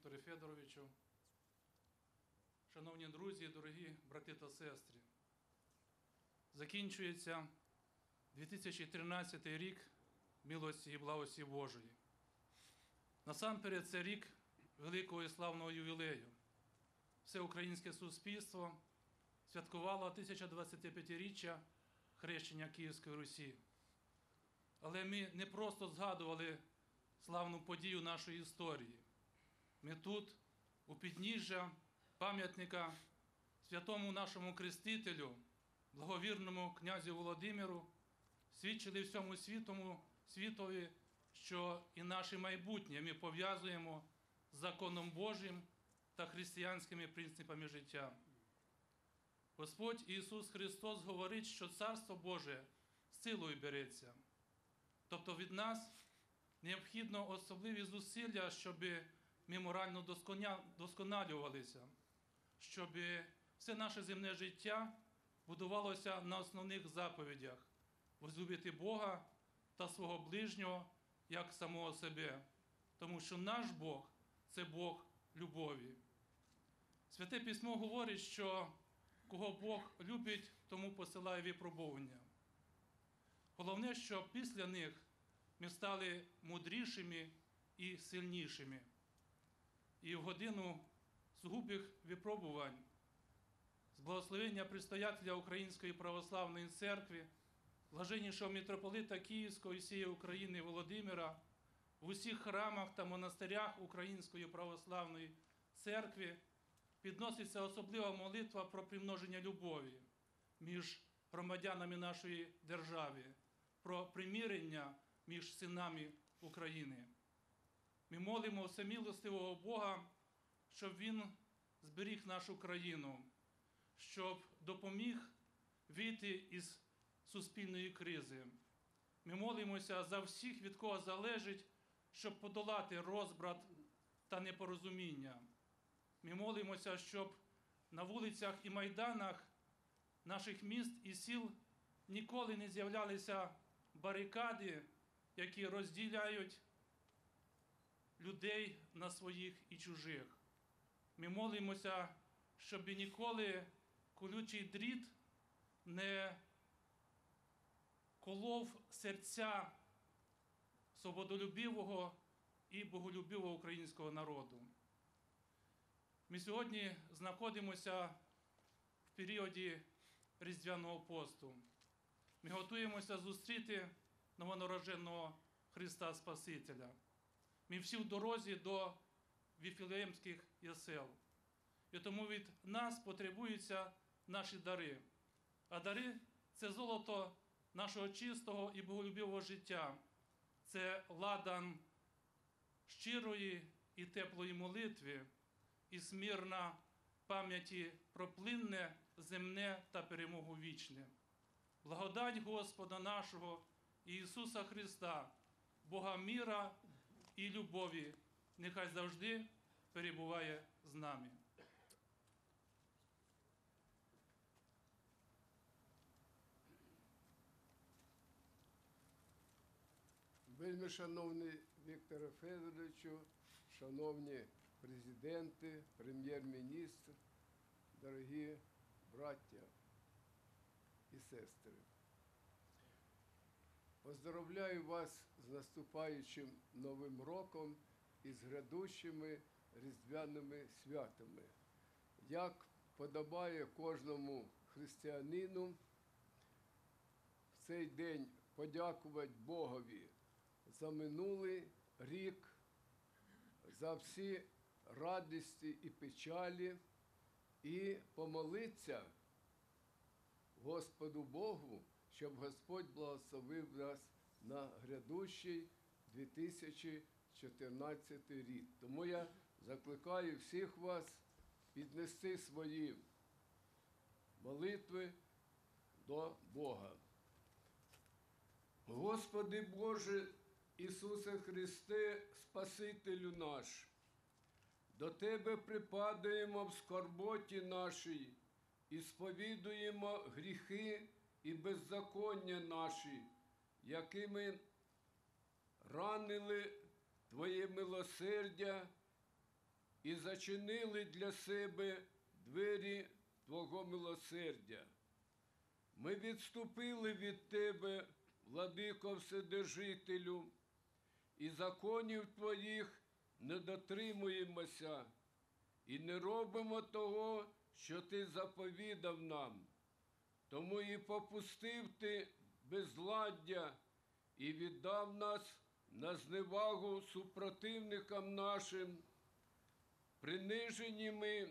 Вікторе Федоровичу, шановні друзі, дорогі брати та сестри, закінчується 2013 рік милості і благості Божої. Насамперед, це рік великого і славного ювілею. Все українське суспільство святкувало 1025-річчя хрещення Київської Русі. Але ми не просто згадували славну подію нашої історії. Ми тут, у підніжжя пам'ятника святому нашому крестителю, благовірному князю Володимиру, свідчили всьому світому, світові, що і наше майбутнє ми пов'язуємо з законом Божим та християнськими принципами життя. Господь Ісус Христос говорить, що Царство Боже силою береться. Тобто від нас необхідно особливі зусилля, щоб ми морально досконалювалися, щоб все наше земне життя будувалося на основних заповідях возлюбити Бога та свого ближнього як самого себе, тому що наш Бог це Бог любові. Святе письмо говорить, що кого Бог любить, тому посилає випробування. Головне, що після них ми стали мудрішими і сильнішими. І в годину згубних випробувань з благословення предстоятеля Української православної церкви, блаженнішого митрополита Київського і всієї України Володимира, в усіх храмах та монастирях Української православної церкви підноситься особлива молитва про примноження любові між громадянами нашої держави, про примирення між синами України. Ми молимо всемилостивого Бога, щоб Він зберіг нашу країну, щоб допоміг вийти із суспільної кризи. Ми молимося за всіх, від кого залежить, щоб подолати розбрат та непорозуміння. Ми молимося, щоб на вулицях і майданах наших міст і сіл ніколи не з'являлися барикади, які розділяють людей на своїх і чужих. Ми молимося, щоб ніколи колючий дріт не колов серця свободолюбивого і боголюбивого українського народу. Ми сьогодні знаходимося в періоді Різдвяного посту. Ми готуємося зустріти новонародженого Христа Спасителя. Ми всі в дорозі до Віфілеємських ясел. І тому від нас потребуються наші дари. А дари це золото нашого чистого і боголюбивого життя. Це ладан щирої і теплої молитви і смірна пам'яті про плинне, земне та перемогу вічне. Благодать Господа нашого Ісуса Христа, Бога міра і любові, нехай завжди перебуває з нами. Вельми шановний Вікторе Федоровичу, шановні президенти, прем'єр-міністр, дорогі браття і сестри. Поздоровляю вас з наступаючим Новим роком і з грядущими різдвяними святами. Як подобає кожному християнину в цей день подякувати Богові за минулий рік, за всі радості і печалі, і помолитися Господу Богу, щоб Господь благословив нас на грядущий 2014 рік. Тому я закликаю всіх вас піднести свої молитви до Бога. Господи Боже, Ісусе Христе, Спасителю наш, до Тебе припадаємо в скорботі нашій і сповідуємо гріхи і беззаконня наші, якими ранили Твоє милосердя і зачинили для себе двері Твого милосердя. Ми відступили від Тебе, владико Вседержителю, і законів Твоїх не дотримуємося, і не робимо того, що Ти заповідав нам. Тому і попустив Ти безладдя і віддав нас на зневагу супротивникам нашим, принижені ми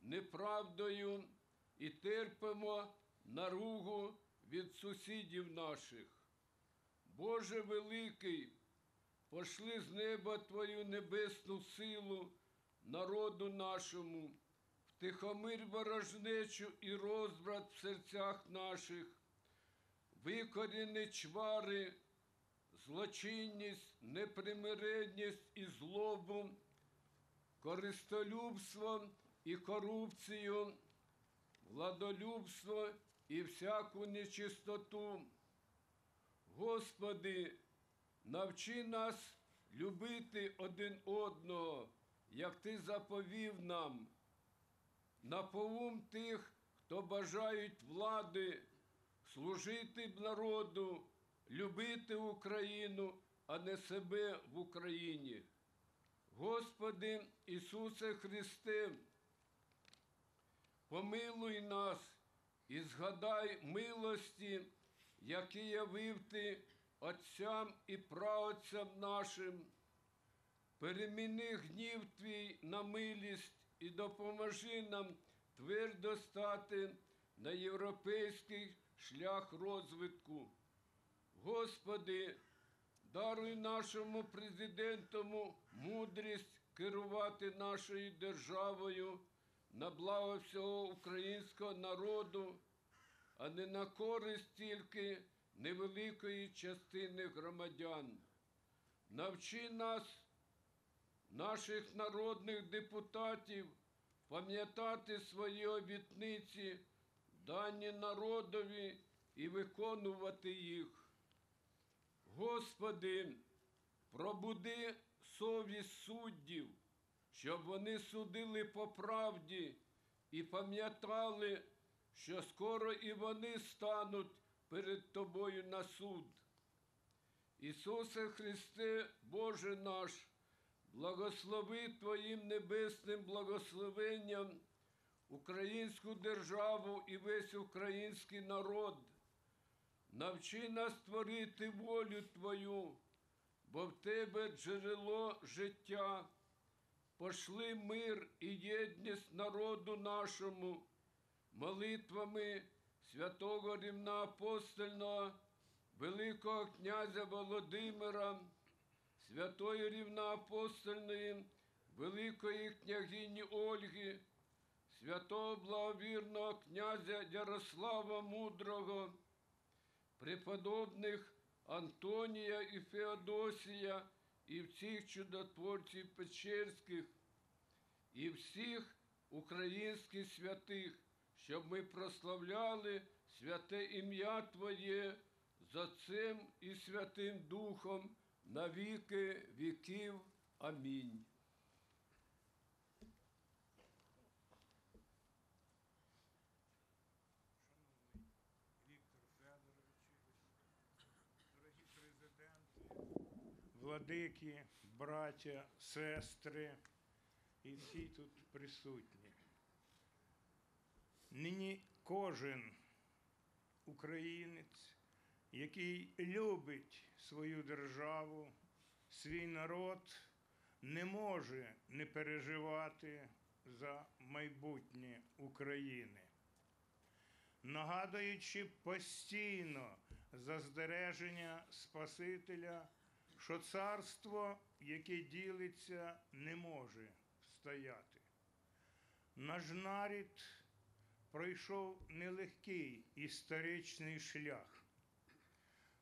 неправдою і терпимо наругу від сусідів наших. Боже великий, пошли з неба Твою небесну силу народу нашому, втихомир ворожнечу і розбрат в серцях наших, викоріни чвари, злочинність, непримиренність і злобу, користолюбство і корупцію, владолюбство і всяку нечистоту. Господи, навчи нас любити один одного, як Ти заповів нам. Наповум тих, хто бажають влади, служити народу, любити Україну, а не себе в Україні. Господи Ісусе Христе, помилуй нас і згадай милості, які явив Ти Отцям і праотцям нашим. Переміни гнів Твій на милість і допоможи нам твердо стати на європейський шлях розвитку. Господи, даруй нашому президентому мудрість керувати нашою державою на благо всього українського народу, а не на користь тільки невеликої частини громадян. Навчи нас, наших народних депутатів, пам'ятати свої обітниці, дані народові і виконувати їх. Господи, пробуди совість суддів, щоб вони судили по правді і пам'ятали, що скоро і вони стануть перед Тобою на суд. Ісусе Христе, Боже наш, благослови Твоїм небесним благословенням українську державу і весь український народ. Навчи нас творити волю Твою, бо в Тебе джерело життя. Пошли мир і єдність народу нашому, молитвами святого рівноапостольного, Великого князя Володимира, святої рівноапостольної, Великої княгині Ольги, святого благовірного князя Ярослава Мудрого, преподобних Антонія і Феодосія і всіх чудотворців Печерських, і всіх українських святих, щоб ми прославляли святе ім'я Твоє з Отцем і Святим Духом на віки віків. Амінь. Віктор Федорович, дорогі президенти, владики, браття, сестри і всі тут присутні. Нині кожен українець, який любить свою державу, свій народ, не може не переживати за майбутнє України нагадуючи постійно застереження Спасителя, що царство, яке ділиться, не може стояти. Наш нарід пройшов нелегкий історичний шлях.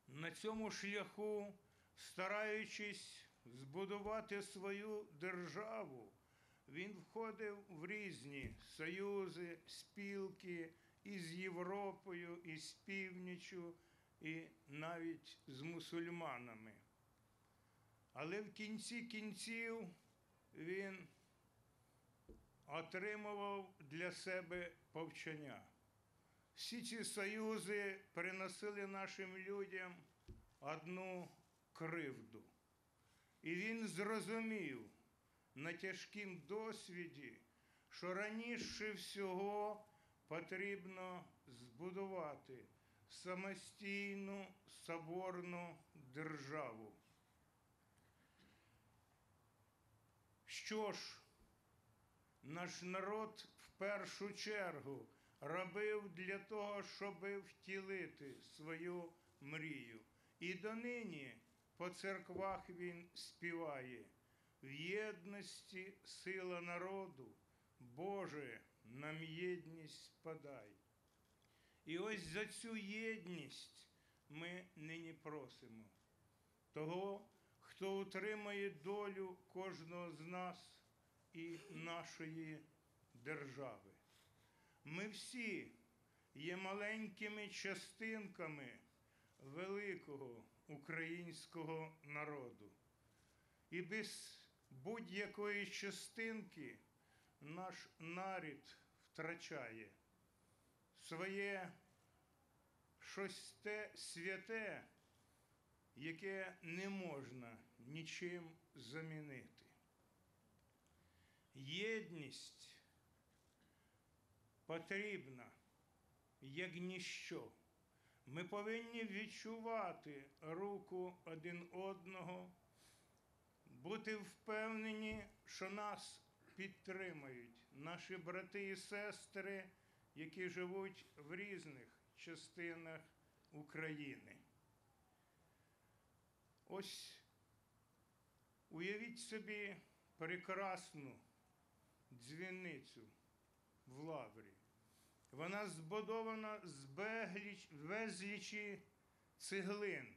На цьому шляху, стараючись збудувати свою державу, він входив в різні союзи, спілки із Європою, і з північю, і навіть з мусульманами. Але в кінці кінців він отримував для себе повчання. Всі ці союзи приносили нашим людям одну кривду. І він зрозумів на тяжкім досвіді, що раніше всього потрібно збудувати самостійну соборну державу. Що ж, наш народ в першу чергу робив для того, щоб втілити свою мрію. І донині по церквах він співає в єдності сила народу, Боже, нам єдність подай. І ось за цю єдність ми нині просимо того, хто утримає долю кожного з нас і нашої держави. Ми всі є маленькими частинками великого українського народу. І без будь-якої частинки наш нарід втрачає своє щось те святе, яке не можна нічим замінити. Єдність потрібна, як ніщо. Ми повинні відчувати руку один одного, бути впевнені, що нас підтримують наші брати і сестри, які живуть в різних частинах України. Ось уявіть собі прекрасну дзвіницю в лаврі. Вона збудована з безліч, безлічі цеглин,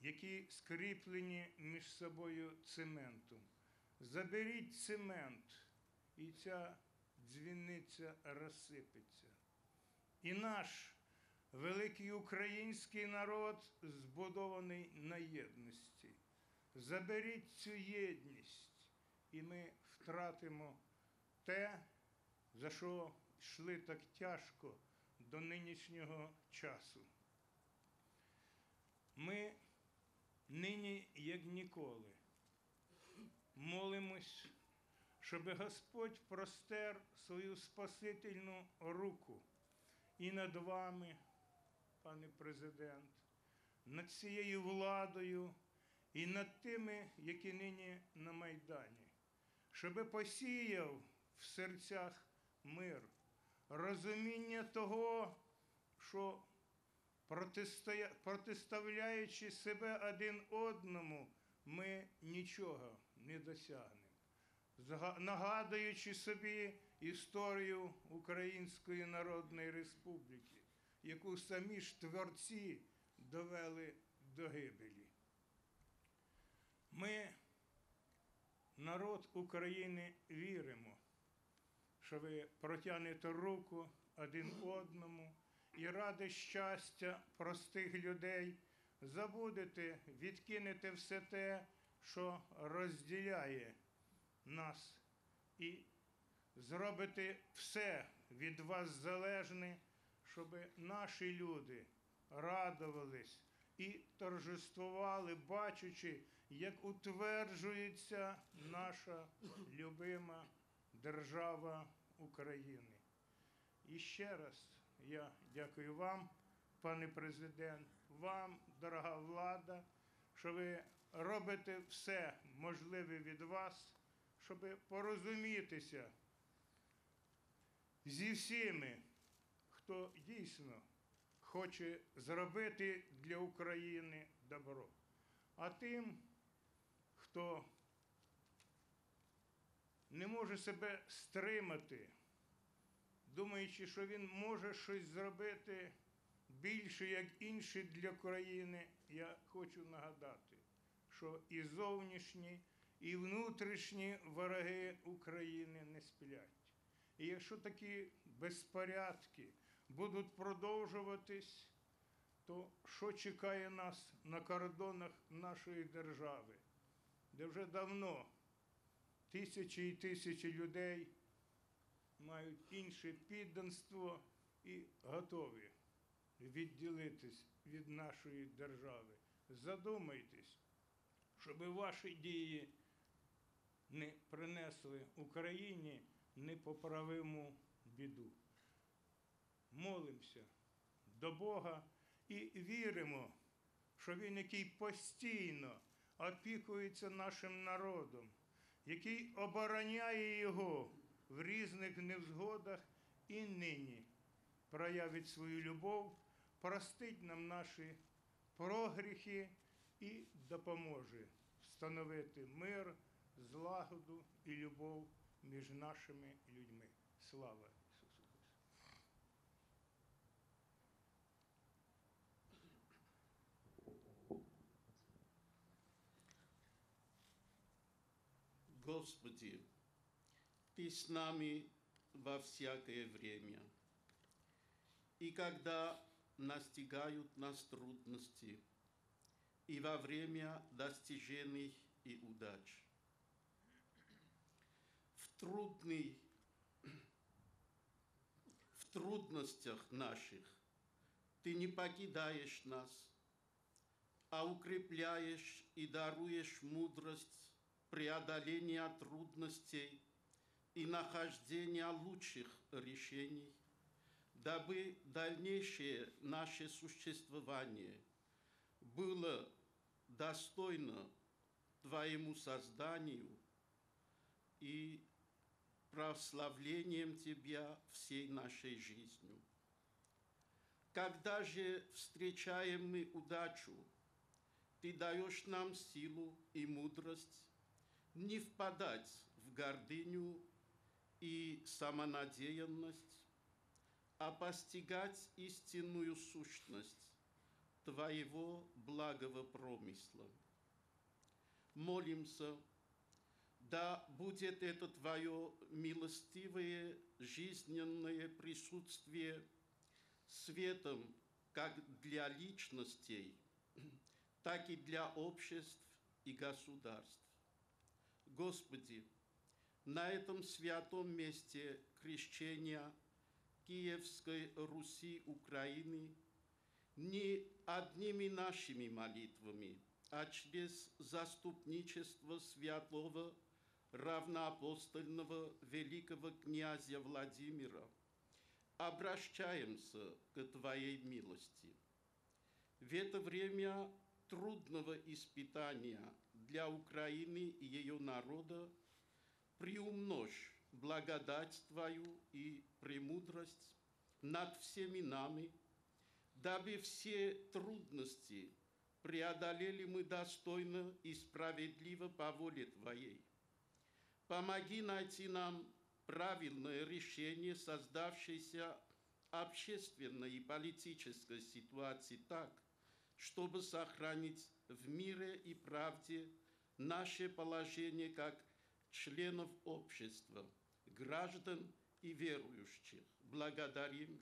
які скріплені між собою цементом. Заберіть цемент, і ця дзвіниця розсипеться. І наш великий український народ збудований на єдності. Заберіть цю єдність, і ми втратимо те, за що йшли так тяжко до нинішнього часу. Ми нині, як ніколи, молимось, щоб Господь простер свою спасительну руку і над вами, пане президент, над цією владою і над тими, які нині на Майдані, щоб посіяв в серцях мир, розуміння того, що протиставляючи себе один одному, ми нічого не досягнемо. Нагадуючи собі історію Української Народної Республіки, яку самі ж творці довели до гибелі. Ми, народ України, віримо, що ви протягнете руку один одному і ради щастя простих людей забудете, відкинете все те, що розділяє нас, і зробите все від вас залежне, щоб наші люди радувались і торжествували, бачачи, як утверджується наша любима держава України. І ще раз я дякую вам, пане президент, вам, дорога влада, що ви робите все можливе від вас, щоб порозумітися зі всіми, хто дійсно хоче зробити для України добро. А тим, хто не може себе стримати, думаючи, що він може щось зробити більше, як інші для країни, я хочу нагадати, що і зовнішні, і внутрішні вороги України не сплять. І якщо такі безпорядки будуть продовжуватись, то що чекає нас на кордонах нашої держави, де вже давно тисячі і тисячі людей мають інше підданство і готові відділитись від нашої держави. Задумайтесь, щоб ваші дії не принесли Україні непоправиму біду. Молимося до Бога і віримо, що Він, який постійно опікується нашим народом, який обороняє його в різних невзгодах і нині проявить свою любов, простить нам наші прогріхи і допоможе встановити мир, злагоду і любов між нашими людьми. Слава Господи, Ты с нами во всякое время. И когда настигают нас трудности, и во время достижений и удач. В трудный, в трудностях наших Ты не покидаешь нас, а укрепляешь и даруешь мудрость преодоления трудностей и нахождения лучших решений, дабы дальнейшее наше существование было достойно Твоему созданию и прославлением Тебя всей нашей жизнью. Когда же встречаем мы удачу, Ты даешь нам силу и мудрость не впадать в гордыню и самонадеянность, а постигать истинную сущность Твоего благого промысла. Молимся, да будет это Твое милостивое жизненное присутствие светом как для личностей, так и для обществ и государств. Господи, на этом святом месте крещения Киевской Руси Украины не одними нашими молитвами, а через заступничество святого равноапостольного великого князя Владимира обращаемся к Твоей милости. В это время трудного испытания для Украины и ее народа приумножь благодать Твою и премудрость над всеми нами, дабы все трудности преодолели мы достойно и справедливо по воле Твоей. Помоги найти нам правильное решение создавшейся общественной и политической ситуации так, чтобы сохранить в мире и правде наше положение как членов общества, граждан и верующих. Благодарим,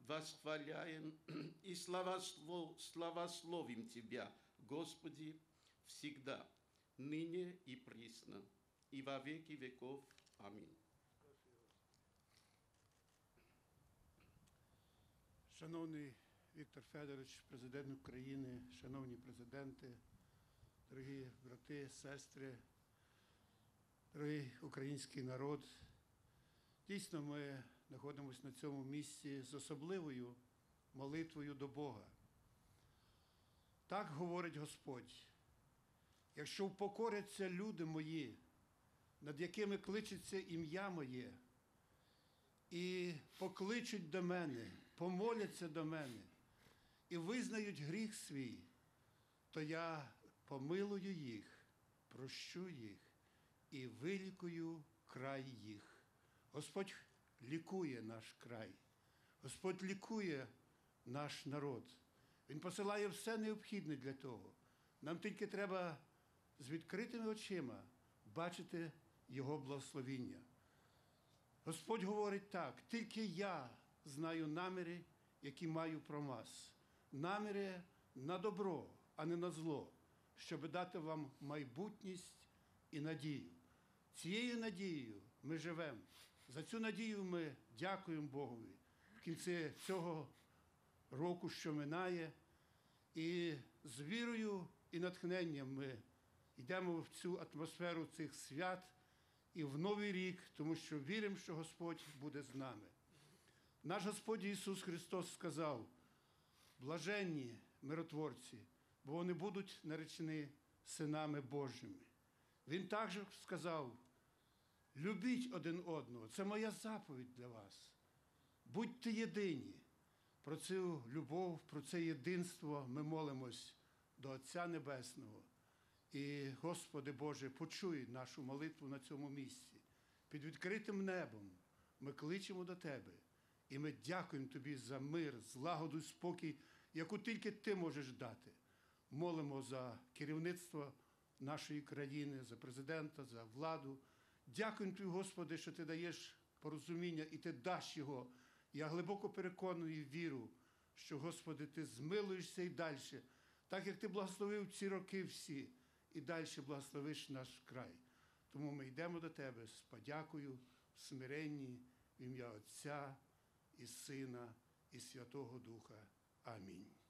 восхваляем и славослов, славословим Тебя, Господи, всегда, ныне и присно, и во веки веков. Аминь. Шановний Віктор Федорович, президент України, шановні президенти, дорогі брати, сестри, дорогий український народ. Дійсно, ми знаходимося на цьому місці з особливою молитвою до Бога. Так говорить Господь. Якщо впокоряться люди мої, над якими кличеться ім'я моє, і покличуть до мене, помоляться до мене і визнають гріх свій, то я помилую їх, прощу їх і вилікую край їх. Господь лікує наш край, Господь лікує наш народ. Він посилає все необхідне для того. Нам тільки треба з відкритими очима бачити Його благословіння. Господь говорить так: тільки я знаю наміри, які маю про вас. Наміри на добро, а не на зло, щоб дати вам майбутність і надію. Цією надією ми живемо За цю надію ми дякуємо Богові в кінці цього року, що минає. І з вірою і натхненням ми йдемо в цю атмосферу цих свят і в Новий рік, тому що віримо, що Господь буде з нами. Наш Господь Ісус Христос сказав: блаженні миротворці, бо вони будуть наречені синами Божими. Він також сказав: любіть один одного, це моя заповідь для вас. Будьте єдині. Про цю любов, про це єдинство ми молимось до Отця Небесного. І, Господи Боже, почуй нашу молитву на цьому місці. Під відкритим небом ми кличемо до Тебе. І ми дякуємо Тобі за мир, злагоду, спокій, яку тільки Ти можеш дати. Молимо за керівництво нашої країни, за президента, за владу. Дякуємо Тобі, Господи, що Ти даєш порозуміння і Ти даш його. Я глибоко переконаний і віру, що, Господи, Ти змилуєшся і далі, так як Ти благословив ці роки всі, і далі благословиш наш край. Тому ми йдемо до Тебе з подякою, в смиренні, в ім'я Отця і Сина, і Святого Духа. Амінь.